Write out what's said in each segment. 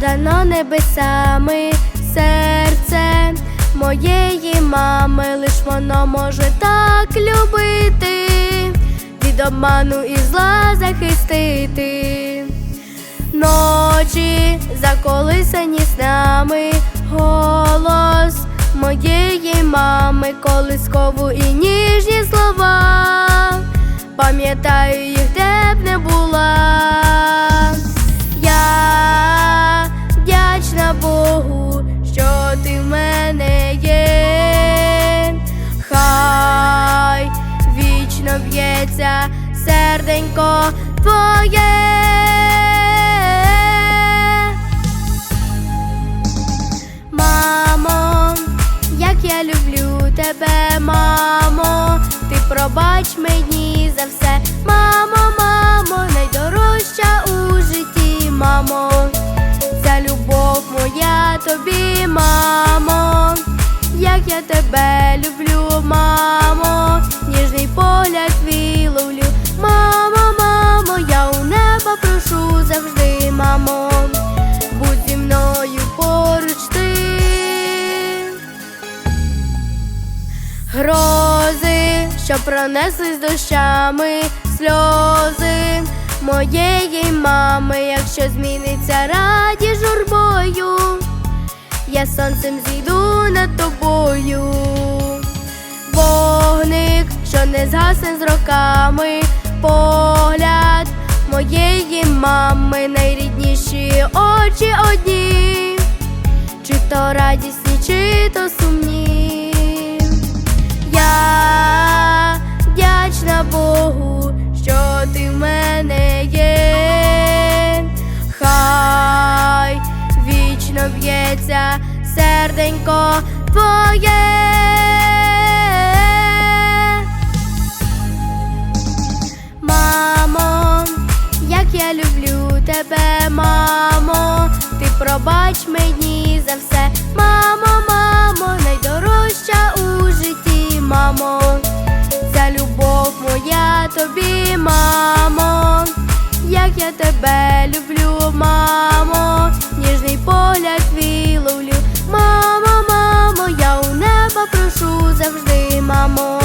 дано небесами серце моєї мами, лиш воно може так любити, від обману і зла захистити. Ночі заколисані снами, голос моєї мами, колискову і ніжні слова. Пам'ятаю їх, де б не була. Твоє. Мамо, як я люблю тебе, мамо, ти пробач мені за все, мамо, мамо, найдорожча у житті, мамо, ця любов моя тобі, мамо, як я тебе люблю, мамо, Грози, що пронеслись дощами, сльози моєї мами, якщо зміниться раді журбою, я сонцем зійду над тобою, вогник, що не згасне з роками, погляд моєї мами, найрідніші очі одні, чи то радісні, чи то сумні. Серденько твоє. Мамо, як я люблю тебе, мамо, ти пробач мені за все, мамо, мамо, найдорожча у житті, мамо, ця любов моя тобі, мамо, як я тебе люблю, мамо, ніжний погляд твій я у неба прошу завжди, мамо,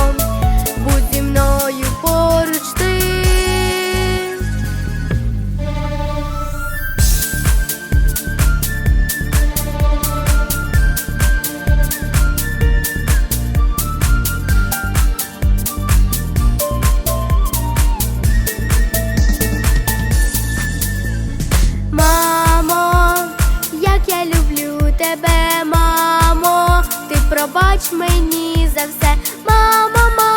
пробач мені за все, мама. мамо